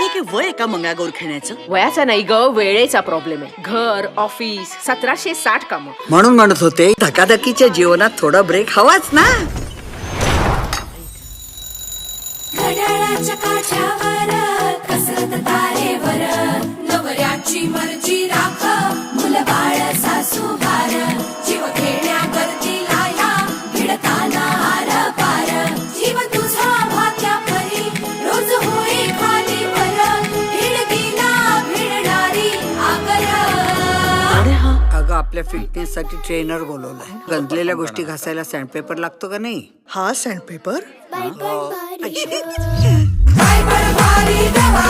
सांगितलं वय का मंगळागौर खेळण्याचं? वयाचा नाही ग वेळेचा प्रॉब्लेम आहे. घर ऑफिस सतराशे साठ कामं. म्हणून म्हणत होते धकाधकीच्या जीवनात थोडा ब्रेक हवाच ना. घड्याळाच्या काठ्यावर कसरत नवऱ्याची मर्जी राख. आपल्या फिटनेससाठी ट्रेनर बोलवलाय. गंजलेल्या गोष्टी घासायला सँडपेपर लागतो का नाही? हा सँडपेपर पेपर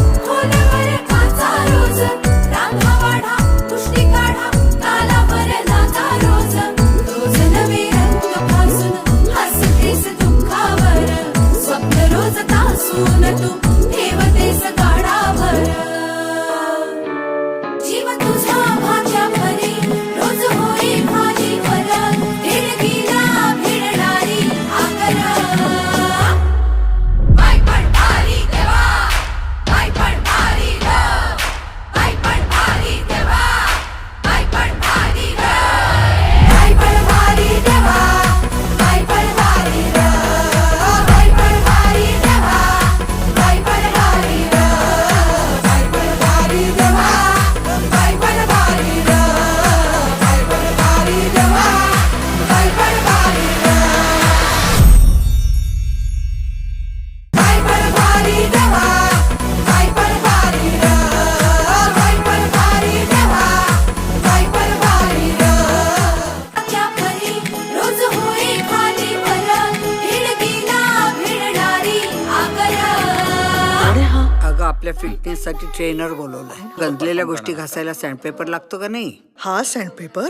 आपल्या फिटनेससाठी ट्रेनर बोलवलाय. गंजलेल्या गोष्टी घासायला सँडपेपर लागतो का नाही? हा सँडपेपर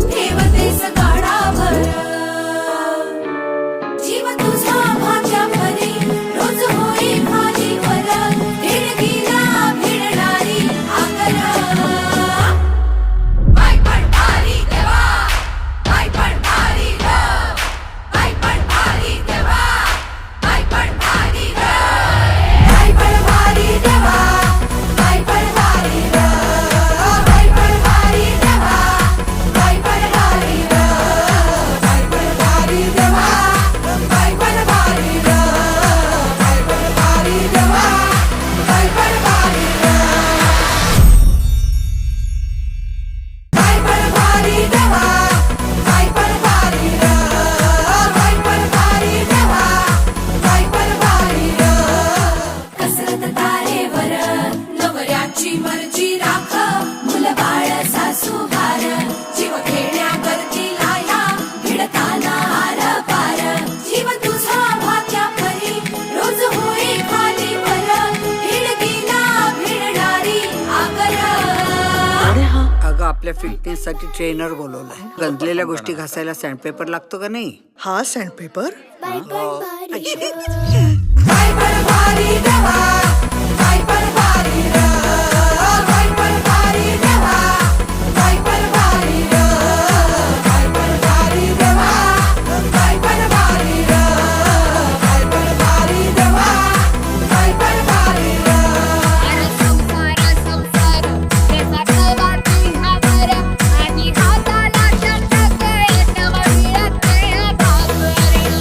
अगं आपल्या फिटनेससाठी ट्रेनर बोलवलाय. गंजलेल्या गोष्टी घासायला सँडपेपर लागतो का नाही? हा सँडपेपर बाय बाय